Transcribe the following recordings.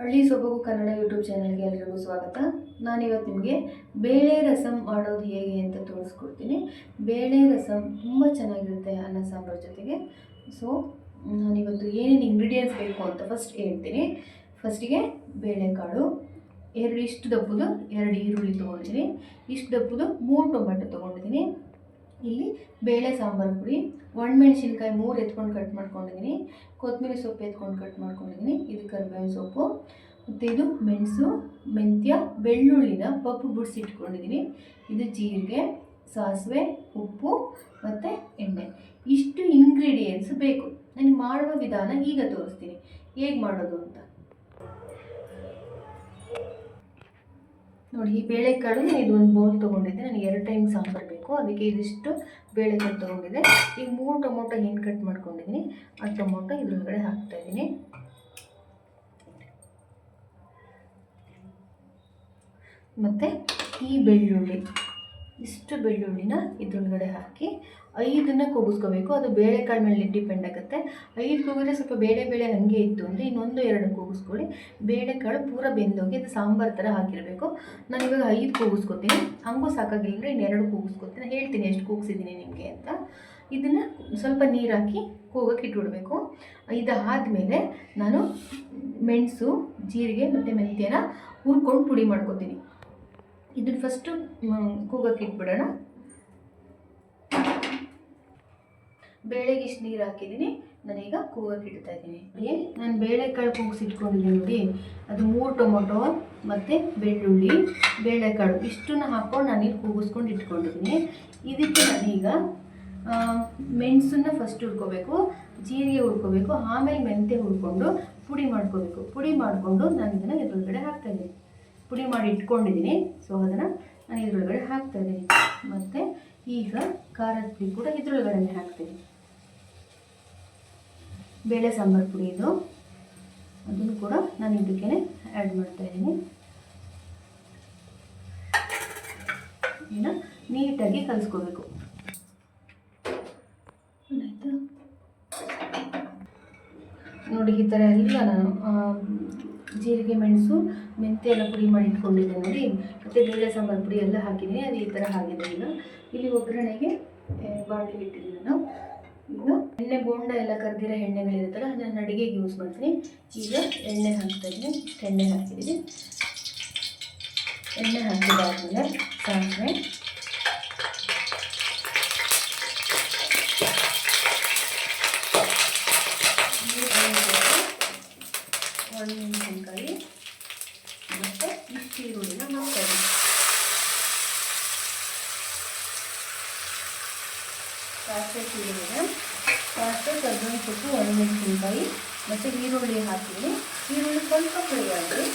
ಹಳ್ಳಿ ಸೊಬಗು ಕನ್ನಡ ಯೂಟ್ಯೂಬ್ ಚಾನಲ್ಗೆ ಎಲ್ರಿಗೂ ಸ್ವಾಗತ. ನಾನಿವತ್ತು ನಿಮಗೆ ಬೇಳೆ ರಸಂ ಮಾಡೋದು ಹೇಗೆ ಅಂತ ತೋರಿಸ್ಕೊಡ್ತೀನಿ. ಬೇಳೆ ರಸಂ ತುಂಬ ಚೆನ್ನಾಗಿರುತ್ತೆ ಅನ್ನ ಸಾಂಬಾರು ಜೊತೆಗೆ. ಸೊ ನಾನಿವತ್ತು ಏನೇನು ಇಂಗ್ರೀಡಿಯೆಂಟ್ಸ್ ಬೇಕು ಅಂತ ಫಸ್ಟ್ ಹೇಳ್ತೀನಿ. ಫಸ್ಟಿಗೆ ಬೇಳೆಕಾಳು, ಎರಡು ಇಷ್ಟು ದಪ್ಪದು ಎರಡು ಈರುಳ್ಳಿ ತೊಗೊಂಡಿದ್ದೀನಿ. ಇಷ್ಟು ದಪ್ಪದು ಮೂರು ಟೊಮೆಟೊ ತೊಗೊಂಡಿದ್ದೀನಿ. ಇಲ್ಲಿ ಬೇಳೆ ಸಾಂಬಾರು ಪುಡಿ, ಒಣಮೆಣಸಿನ್ಕಾಯಿ ಮೂರು ಎತ್ಕೊಂಡು ಕಟ್ ಮಾಡ್ಕೊಂಡಿದ್ದೀನಿ ಕೊತ್ತಂಬರಿ ಸೊಪ್ಪು ಎತ್ಕೊಂಡು ಕಟ್ ಮಾಡ್ಕೊಂಡಿದ್ದೀನಿ ಇದು ಕರಿಬೇವಿನ ಸೊಪ್ಪು, ಮತ್ತು ಇದು ಮೆಣಸು, ಮೆಂತ್ಯ, ಬೆಳ್ಳುಳ್ಳಿನ ಪಪ್ಪು ಬಿಡಿಸಿಟ್ಕೊಂಡಿದ್ದೀನಿ ಇದು ಜೀರಿಗೆ, ಸಾಸಿವೆ, ಉಪ್ಪು, ಮತ್ತು ಎಣ್ಣೆ. ಇಷ್ಟು ಇಂಗ್ರೀಡಿಯೆಂಟ್ಸ್ ಬೇಕು. ನನಗೆ ಮಾಡುವ ವಿಧಾನ ಈಗ ತೋರಿಸ್ತೀನಿ. ಹೇಗೆ ಮಾಡೋದು ಅಂತ? ನೋಡಿ, ಈ ಬೇಳೆಕಾಳು ನಾನು ಇದೊಂದು ಬೌಲ್ ತೊಗೊಂಡಿದ್ದೆ. ನನಗೆ ಎರಡು ಟೈಮ್ ಸಾಂಬಾರು ಬೇಕು. ಅದಕ್ಕೆ ಇದಿಷ್ಟು ಬೇಳೆಕಾಳು ತೊಗೊಂಡಿದ್ದೆ. ಈಗ ಮೂರು ಟೊಮೊಟೊ ಏನು ಕಟ್ ಮಾಡ್ಕೊಂಡಿದ್ದೀನಿ ಆ ಟೊಮೊಟೊ ಇದ್ರೊಳಗಡೆ ಹಾಕ್ತಾ ಇದ್ದೀನಿ ಮತ್ತು ಈ ಬೆಳ್ಳುಳ್ಳಿ. ಇಷ್ಟು ಬೆಳ್ಳುಳ್ಳಿನ ಇದ್ರೊಳಗಡೆ ಹಾಕಿ ಐದನ್ನ ಕೂಗಿಸ್ಕೋಬೇಕು. ಅದು ಬೇಳೆಕಾಳು ಮೇಲೆ ಡಿಪೆಂಡ್ ಆಗುತ್ತೆ. ಐದು ಕೂಗಿದ್ರೆ ಸ್ವಲ್ಪ ಬೇಳೆ ಬೇಳೆ ಹಾಗೆ ಇತ್ತು ಅಂದರೆ ಇನ್ನೊಂದು ಎರಡು ಕೂಗಿಸ್ಕೊಳ್ಳಿ. ಬೇಳೆಕಾಳು ಪೂರ ಬೆಂದೋಗಿ ಅದು ಸಾಂಬಾರು ಥರ ಹಾಕಿರಬೇಕು. ನಾನು ಇವಾಗ ಐದು ಕೂಗಿಸ್ಕೊತೀನಿ. ಹಂಗೂ ಸಾಕಾಗಿಲ್ಲ ಅಂದರೆ ಇನ್ನೆರಡು ಕೂಗಿಸ್ಕೊತೀನಿ. ಹೇಳ್ತೀನಿ ಎಷ್ಟು ಕೂಗಿಸಿದ್ದೀನಿ ನಿಮಗೆ ಅಂತ. ಇದನ್ನು ಸ್ವಲ್ಪ ನೀರು ಹಾಕಿ ಕೂಗಕ್ಕೆ ಇಟ್ಬಿಡ್ಬೇಕು. ಇದಾದಮೇಲೆ ನಾನು ಮೆಣಸು, ಜೀರಿಗೆ ಮತ್ತು ಮೆಂತ್ಯನ ಹುರ್ಕೊಂಡು ಪುಡಿ ಮಾಡ್ಕೊತೀನಿ. ಇದನ್ನು ಫಸ್ಟು ಕೂಗಕ್ಕೆ ಇಟ್ಬಿಡೋಣ. ಬೇಳೆಗೆ ಇಷ್ಟು ನೀರು ಹಾಕಿದ್ದೀನಿ. ನಾನೀಗ ಕೂಗಕ್ಕೆ ಇಡ್ತಾ ಇದ್ದೀನಿ. ನಾನು ಬೇಳೆಕಾಳು ಕೂಗಿಸಿ ಇಟ್ಕೊಂಡಿದ್ದೀನಿ ನೋಡಿ. ಅದು ಮೂರು ಟೊಮೊಟೊ ಮತ್ತು ಬೆಳ್ಳುಳ್ಳಿ, ಬೇಳೆಕಾಳು ಇಷ್ಟನ್ನ ಹಾಕ್ಕೊಂಡು ನಾನೀಗ ಕೂಗಿಸ್ಕೊಂಡು ಇಟ್ಕೊಂಡಿದ್ದೀನಿ. ಇದಕ್ಕೆ ನಾನೀಗ ಮೆಣಸನ್ನ ಫಸ್ಟ್ ಹುರ್ಕೋಬೇಕು, ಜೀರಿಗೆ ಹುರ್ಕೋಬೇಕು, ಆಮೇಲೆ ಮೆಂತೆ ಹುರ್ಕೊಂಡು ಪುಡಿ ಮಾಡ್ಕೋಬೇಕು. ಪುಡಿ ಮಾಡಿಕೊಂಡು ನಾನು ಇದನ್ನು ಇದ್ರೊಳಗಡೆ ಹಾಕ್ತಾಯಿದ್ದೀನಿ ಪುಡಿ ಮಾಡಿ ಇಟ್ಕೊಂಡಿದ್ದೀನಿ. ಸೊ ಅದನ್ನು ನಾನು ಇದ್ರೊಳಗಡೆ ಹಾಕ್ತಾ ಇದ್ದೀನಿ. ಮತ್ತು ಈಗ ಖಾರದ ಪುಡಿ ಕೂಡ ಇದ್ರೊಳಗಡೆ ಹಾಕ್ತೀನಿ. ಬೇಳೆ ಸಾಂಬಾರು ಪುಡಿ ಇದು. ಅದನ್ನು ಕೂಡ ನಾನು ಇದಕ್ಕೆ ಆ್ಯಡ್ ಮಾಡ್ತಾ ಇದ್ದೀನಿ. ಇನ್ನು ನೀಟಾಗಿ ಕಲಿಸ್ಕೋಬೇಕು. ನೋಡಿ, ಈ ಥರ ಎಲ್ಲ ನಾನು ಜೀರಿಗೆ ಮೆಣಸು ಮೆಂತ್ಯ ಎಲ್ಲ ಪುಡಿ ಮಾಡಿ ಇಟ್ಕೊಂಡಿದ್ದೆ ನೋಡಿ. ಮತ್ತು ಬೇಳೆ ಸಾಂಬಾರು ಪುಡಿ ಎಲ್ಲ ಹಾಕಿದ್ದೀನಿ. ಅದು ಈ ಥರ ಆಗಿದೆ ಈಗ. ಇಲ್ಲಿ ಒಗ್ಗರಣೆಗೆ ಬಾಣಲಿ ಇಟ್ಟಿದ್ದೀನಿ ನಾನು. ಈಗ ಎಣ್ಣೆ ಬೋಂಡ ಎಲ್ಲ ಕರೆದಿರೋ ಎಣ್ಣೆಗಳಿರುತ್ತಲ್ಲ, ಅದನ್ನು ಅಡುಗೆಗೆ ಯೂಸ್ ಮಾಡ್ತೀನಿ. ಈಗ ಎಣ್ಣೆ ಹಾಕ್ತಾ ಇದ್ದೀನಿ. ಎಣ್ಣೆ ಹಾಕಿದ್ದೀನಿ. ಎಣ್ಣೆ ಹಾಕಿದಾದ್ಮೇಲೆ ಸಾಸಿವೆ. ಒಣಮೆಣಸಿನ್ಕಾಯಿ ಮತ್ತು ಇಷ್ಟು ಈರುಳ್ಳಿನ ಹಾಕ್ತಾಯಿದ್ದೀನಿ ಸಾಸಿವೆ ಈರುಳ್ಳಿನ ಸಾಸಿವೆ ಕರ್ಬೇವಿನ ಸೊಪ್ಪು ಒಣಮೆಣಸಿನ್ಕಾಯಿ ಮತ್ತು ಈರುಳ್ಳಿ ಹಾಕ್ತೀನಿ. ಈರುಳ್ಳಿ ಸ್ವಲ್ಪ ಫ್ರೈ ಆಗಲಿ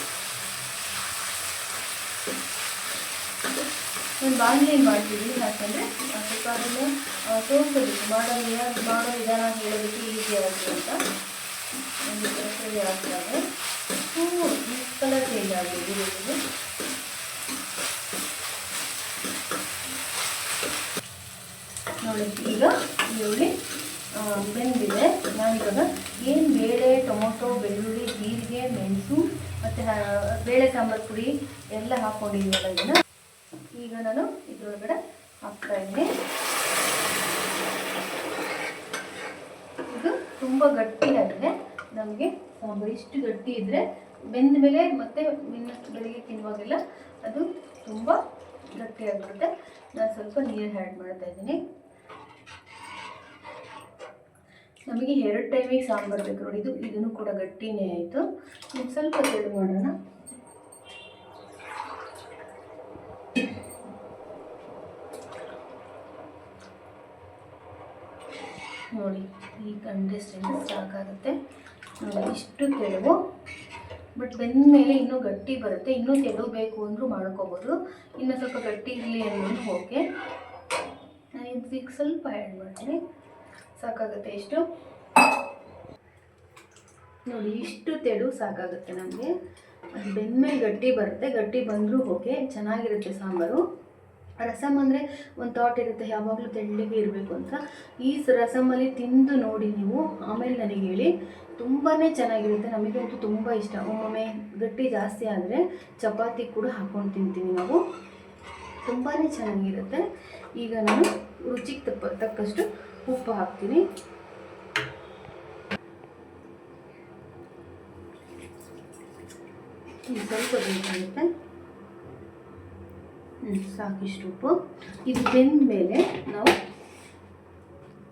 ನಾನು ಬಾಣಲಿ ಮಾಡ್ತೀವಿ ಯಾಕಂದರೆ ಸ್ವಲ್ಪ ಅದನ್ನು ತೋರಿಸಬೇಕು ಮಾಡೋ ಮಾಡೋ ವಿಧಾನ ಹೇಳೋದಕ್ಕೆ ಈಸಿ ಆಗುತ್ತೆ ಅಂತ. ಒಂದು ಫ್ರೈ ಆಗ್ತಾರೆ ಕಲರ್ ಚೇಂಜ್ ಆಗಿದೆ ನೋಡಿ ಈಗ ಈರುಳ್ಳಿ ಬೆಂದಿದೆ ನಾನಿವಾಗ ಏನು ಬೇಳೆ ಟೊಮೊಟೊ ಬೆಳ್ಳುಳ್ಳಿ ಜೀರಿಗೆ ಮೆಣಸು ಮತ್ತು ಬೇಳೆ ಸಾಂಬಾರು ಪುಡಿ ಎಲ್ಲ ಹಾಕ್ಕೊಂಡಿದ್ದೀವಲ್ಲ ಇದನ್ನು ಈಗ ನಾನು ಇದರೊಳಗೆ ಹಾಕ್ತಾ ಇದ್ದೀನಿ ಇದು ತುಂಬ ಗಟ್ಟಿಯಾಗಿದೆ. ನಮಗೆ ಸಾಂಬಾರು ಇಷ್ಟು ಗಟ್ಟಿ ಇದ್ದರೆ ಬೆಂದ ಮೇಲೆ ಮತ್ತೆ ಇನ್ನಷ್ಟು ಬೆಳಿಗ್ಗೆ ತಿನ್ನುವಾಗೆಲ್ಲ ಅದು ತುಂಬ ಗಟ್ಟಿಯಾಗಿರುತ್ತೆ. ನಾನು ಸ್ವಲ್ಪ ನೀರು ಆ್ಯಡ್ ಮಾಡ್ತಾ ಇದ್ದೀನಿ. ನಮಗೆ ಎರಡು ಟೈಮಿಗೆ ಸಾಂಬಾರು ಬೇಕು ನೋಡಿ, ಇದು ಇದನ್ನು ಕೂಡ ಗಟ್ಟಿನೇ ಆಯಿತು. ನೀವು ಸ್ವಲ್ಪ ತೆಳು ಮಾಡೋಣ. ನೋಡಿ, ಈ ಕಂಡಿಸ್ಟೆನ್ಸ್ ಸಾಕಾಗುತ್ತೆ. ನೋಡಿ, ಇಷ್ಟು ತೆಳುವು ಬಟ್ ಬೆಂದ ಮೇಲೆ ಇನ್ನೂ ಗಟ್ಟಿ ಬರುತ್ತೆ, ಇನ್ನೂ ತೆಳು ಬೇಕು ಅಂದರೂ ಮಾಡ್ಕೋಬೋದು. ಇನ್ನು ಸ್ವಲ್ಪ ಗಟ್ಟಿ ಇರಲಿ ಅನ್ನೋದು ಓಕೆ. ನಾನು ಇದಕ್ಕೆ ಸ್ವಲ್ಪ ಆ್ಯಡ್ ಮಾಡ್ತೀನಿ. ಸಾಕಾಗುತ್ತೆ ಇಷ್ಟು. ನೋಡಿ, ಇಷ್ಟು ತೆಳು ಸಾಕಾಗುತ್ತೆ ನಮಗೆ. ಅದು ಬೆಂದ್ಮೇಲೆ ಗಟ್ಟಿ ಬರುತ್ತೆ, ಗಟ್ಟಿ ಬಂದರೂ ಓಕೆ, ಚೆನ್ನಾಗಿರುತ್ತೆ ಸಾಂಬಾರು. ರಸಮ್ ಅಂದರೆ ಒಂದು ಥಾಟ್ ಇರುತ್ತೆ, ಯಾವಾಗಲೂ ತೆಳ್ಳಗೆ ಇರಬೇಕು ಅಂತ. ಈ ರಸಮಲ್ಲಿ ತಿಂದು ನೋಡಿ ನೀವು, ಆಮೇಲೆ ನನಗೆ ಹೇಳಿ. ತುಂಬಾ ಚೆನ್ನಾಗಿರುತ್ತೆ. ನಮಗಂತೂ ತುಂಬ ಇಷ್ಟ. ಒಮ್ಮೊಮ್ಮೆ ಗಟ್ಟಿ ಜಾಸ್ತಿ ಆದರೆ ಚಪಾತಿ ಕೂಡ ಹಾಕ್ಕೊಂಡು ತಿಂತೀವಿ ನಾವು. ತುಂಬಾ ಚೆನ್ನಾಗಿರುತ್ತೆ. ಈಗ ನಾನು ರುಚಿಗೆ ತಪ್ಪ, ತಕ್ಕಷ್ಟು ಉಪ್ಪು ಹಾಕ್ತೀನಿ. ಸ್ವಲ್ಪ ಬೇಕಾಗುತ್ತೆ. ಹ್ಞೂ ಸಾಕಿಷ್ಟು ಉಪ್ಪು. ಇದು ಬೆಂದ ಮೇಲೆ ನಾವು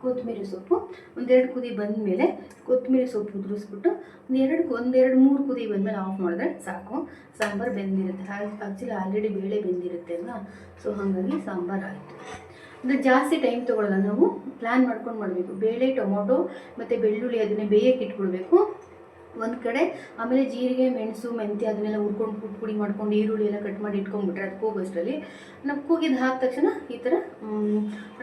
ಕೊತ್ತಂಬರಿ ಸೊಪ್ಪು, ಒಂದೆರಡು ಕುದಿ ಬಂದ ಮೇಲೆ ಕೊತ್ತಂಬರಿ ಸೊಪ್ಪು ಉದುರಿಸ್ಬಿಟ್ಟು ಒಂದೆರಡು ಒಂದೆರಡು ಮೂರು ಕುದಿ ಬಂದಮೇಲೆ ಆಫ್ ಮಾಡಿದ್ರೆ ಸಾಕು. ಸಾಂಬಾರು ಬೆಂದಿರುತ್ತೆ. ಆ್ಯಕ್ಚುಲಿ ಆಲ್ರೆಡಿ ಬೇಳೆ ಬೆಂದಿರುತ್ತೆ ಅಲ್ವಾ? ಸೊ ಹಾಗಾಗಿ ಸಾಂಬಾರು ಆಯಿತು. ಅಂದರೆ ಜಾಸ್ತಿ ಟೈಮ್ ತೊಗೊಳ್ಳಲ್ಲ ನಾವು ಪ್ಲ್ಯಾನ್ ಮಾಡ್ಕೊಂಡು ಮಾಡಬೇಕು. ಬೇಳೆ, ಟೊಮೊಟೊ ಮತ್ತು ಬೆಳ್ಳುಳ್ಳಿ ಅದನ್ನೇ ಬೇಯಕ್ಕೆ ಇಟ್ಕೊಳ್ಬೇಕು ಒಂದು ಕಡೆ, ಆಮೇಲೆ ಜೀರಿಗೆ, ಮೆಣಸು, ಮೆಂತ್ಯ ಅದನ್ನೆಲ್ಲ ಹುರ್ಕೊಂಡು ಪುಟ್ ಪುಡಿ ಮಾಡ್ಕೊಂಡು ಈರುಳ್ಳಿ ಎಲ್ಲ ಕಟ್ ಮಾಡಿ ಇಟ್ಕೊಂಡ್ಬಿಟ್ರೆ ಅದು ಕೂಗೋಷ್ಟರಲ್ಲಿ ನಾವು ಕೂಗಿದ್ದು ಹಾಕಿದ ತಕ್ಷಣ ಈ ಥರ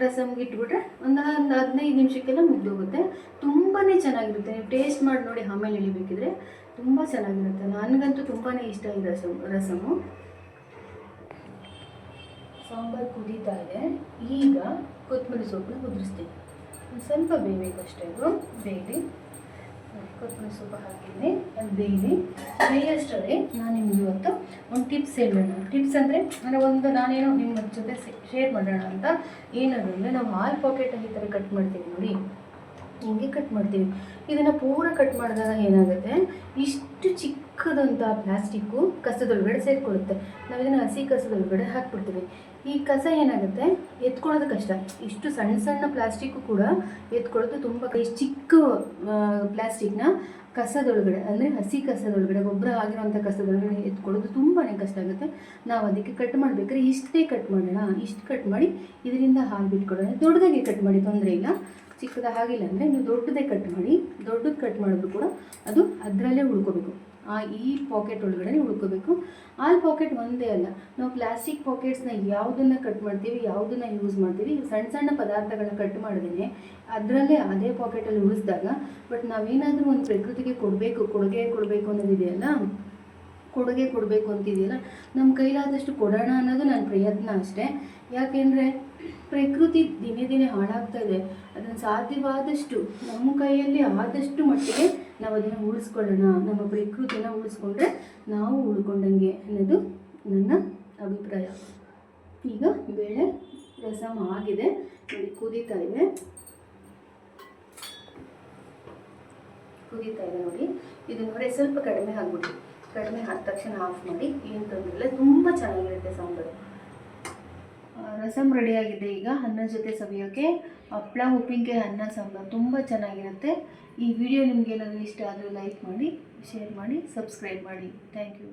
ರಸಮ್ಗೆ ಇಟ್ಬಿಟ್ರೆ ಒಂದು ಒಂದು ಹದಿನೈದು ನಿಮಿಷಕ್ಕೆಲ್ಲ ಮುಗ್ದೋಗುತ್ತೆ. ತುಂಬಾ ಚೆನ್ನಾಗಿರುತ್ತೆ. ನೀವು ಟೇಸ್ಟ್ ಮಾಡಿ ನೋಡಿ ಆಮೇಲೆ ಇಳಿಬೇಕಿದ್ರೆ ತುಂಬ ಚೆನ್ನಾಗಿರುತ್ತೆ. ನನಗಂತೂ ತುಂಬಾ ಇಷ್ಟ ಈ ರಸಮ್, ರಸಮು. ಸಾಂಬಾರು ಕುದೀತಾ ಇದೆ. ಈಗ ಕೊತ್ತಂಬರಿ ಸೊಪ್ಪನ್ನ ಉದುರಿಸ್ತೀನಿ ಸ್ವಲ್ಪ ಬೇಯಬೇಕಷ್ಟೇ ಅದು ಬೇಯಲಿ ಕೊತ್ತಂಬರಿ ಸೊಪ್ಪು ಹಾಕಿದ್ದೀನಿ ಅದು ನಾನು ನಿಮ್ಗೆ ಇವತ್ತು ಒಂದು ಟಿಪ್ಸ್ ಹೇಳೋಣ ಟಿಪ್ಸ್ ಅಂದರೆ ಅಂದರೆ ಒಂದು ನಾನೇನೋ ನಿಮ್ಮ ಜೊತೆ ಶೇರ್ ಮಾಡೋಣ ಅಂತ. ಏನದು ಅಂದರೆ ನಾವು ಹಾಲ್ ಪಾಕೆಟ್ ಈ ಥರ ಕಟ್ ಮಾಡ್ತೀವಿ ನೋಡಿ. ಹಿಂಗೆ ಕಟ್ ಮಾಡ್ತೀವಿ. ಇದನ್ನು ಪೂರ ಕಟ್ ಮಾಡಿದಾಗ ಏನಾಗುತ್ತೆ? ಇಷ್ಟು ಚಿಕ್ಕದಂಥ ಪ್ಲಾಸ್ಟಿಕ್ಕು ಕಸದೊಳಗಡೆ ಸೇರಿಕೊಳ್ಳುತ್ತೆ. ನಾವು ಇದನ್ನು ಹಸಿ ಕಸದೊಳಗಡೆ ಹಾಕ್ಬಿಡ್ತೀವಿ. ಈ ಕಸ ಏನಾಗುತ್ತೆ? ಎತ್ಕೊಳ್ಳೋದು ಕಷ್ಟ. ಇಷ್ಟು ಸಣ್ಣ ಸಣ್ಣ ಪ್ಲಾಸ್ಟಿಕ್ಕು ಕೂಡ ಎತ್ಕೊಳ್ಳೋದು ತುಂಬ ಚಿಕ್ಕ ಪ್ಲಾಸ್ಟಿಕ್ನ ಕಸದೊಳಗಡೆ, ಅಂದರೆ ಹಸಿ ಕಸದೊಳಗಡೆ, ಗೊಬ್ಬರ ಆಗಿರೋಂಥ ಕಸದೊಳಗಡೆ ಎತ್ಕೊಳ್ಳೋದು ತುಂಬಾ ಕಷ್ಟ ಆಗುತ್ತೆ. ನಾವು ಅದಕ್ಕೆ ಕಟ್ ಮಾಡಬೇಕಾದ್ರೆ ಇಷ್ಟೇ ಕಟ್ ಮಾಡೋಣ. ಇಷ್ಟು ಕಟ್ ಮಾಡಿ ಇದರಿಂದ ಹಾಲು ಬಿಟ್ಕೊಡೋಣ ದೊಡ್ಡದಾಗಿ ಕಟ್ ಮಾಡಿ, ತೊಂದರೆ ಇಲ್ಲ. ಚಿಕ್ಕದ ಹಾಗಿಲ್ಲ ಅಂದರೆ ನೀವು ದೊಡ್ಡದೇ ಕಟ್ ಮಾಡಿ, ದೊಡ್ಡದು ಕಟ್ ಮಾಡಿದ್ರು ಕೂಡ ಅದು ಅದರಲ್ಲೇ ಉಳ್ಕೋಬೇಕು. ಈ ಪಾಕೆಟ್ ಒಳಗಡೆ ಉಳ್ಕೋಬೇಕು ಆ ಪಾಕೆಟ್ ಒಂದೇ ಅಲ್ಲ. ನಾವು ಪ್ಲಾಸ್ಟಿಕ್ ಪಾಕೆಟ್ಸ್ನ ಯಾವುದನ್ನು ಕಟ್ ಮಾಡ್ತೀವಿ, ಯಾವುದನ್ನು ಯೂಸ್ ಮಾಡ್ತೀವಿ ಸಣ್ಣ ಸಣ್ಣ ಪದಾರ್ಥಗಳನ್ನ ಕಟ್ ಮಾಡಿದ್ರೆ ಅದರಲ್ಲೇ ಅದೇ ಪಾಕೆಟಲ್ಲಿ ಉಳಿಸಿದಾಗ ಬಟ್ ನಾವೇನಾದರೂ ಒಂದು ಪ್ರಕೃತಿಗೆ ಕೊಡಬೇಕು, ಕೊಡುಗೆ ಕೊಡಬೇಕು ಅನ್ನೋದಿದೆಯಲ್ಲ? ಕೊಡುಗೆ ಕೊಡಬೇಕು ಅಂತಿದೆಯಲ್ಲ? ನಮ್ಮ ಕೈಲಾದಷ್ಟು ಕೊಡೋಣ ಅನ್ನೋದು ನನ್ನ ಪ್ರಯತ್ನ ಅಷ್ಟೇ. ಯಾಕೆಂದರೆ ಪ್ರಕೃತಿ ದಿನೇ ದಿನೇ ಹಾಳಾಗ್ತಾ ಇದೆ. ಅದನ್ನು ಸಾಧ್ಯವಾದಷ್ಟು ನಮ್ಮ ಕೈಯಲ್ಲಿ ಆದಷ್ಟು ಮಟ್ಟಿಗೆ ನಾವು ಅದನ್ನು ಉಳಿಸ್ಕೊಳ್ಳೋಣ. ನಮ್ಮ ಪ್ರಕೃತಿನ ಉಳಿಸ್ಕೊಂಡ್ರೆ ನಾವು ಉಳ್ಕೊಂಡಂಗೆ ಅನ್ನೋದು ನನ್ನ ಅಭಿಪ್ರಾಯ. ಈಗ ಬೇಳೆ ರಸಮ್ ಆಗಿದೆ. ನೋಡಿ, ಕುದೀತಾ ಇದೆ. ಕುದೀತಾ ಇದೆ ನೋಡಿ. ಇದು ನೋಡಿ, ಸ್ವಲ್ಪ ಕಡಿಮೆ ಆಗ್ಬಿಟ್ಟು ಕಡಿಮೆ ಆದ ತಕ್ಷಣ ಆಫ್ ಮಾಡಿ, ಏನು ತೊಂದರೆ ಇಲ್ಲ. ತುಂಬ ಚೆನ್ನಾಗಿರುತ್ತೆ ಸಾಂಬಾರು. ರಸಮ್ ರೆಡಿಯಾಗಿದೆ. ಈಗ ಅನ್ನ ಜೊತೆ ಸವಿಯೋಕ್ಕೆ ಹಪ್ಪಳ ಉಪ್ಪಿನಕಾಯಿ, ಅನ್ನ, ಸಾಂಬಾರು ತುಂಬ ಚೆನ್ನಾಗಿರುತ್ತೆ. ಈ ವಿಡಿಯೋ ನಿಮಗೇನಾದರೂ ಇಷ್ಟ ಆದರೆ ಲೈಕ್ ಮಾಡಿ, ಶೇರ್ ಮಾಡಿ, ಸಬ್ಸ್ಕ್ರೈಬ್ ಮಾಡಿ. Thank you.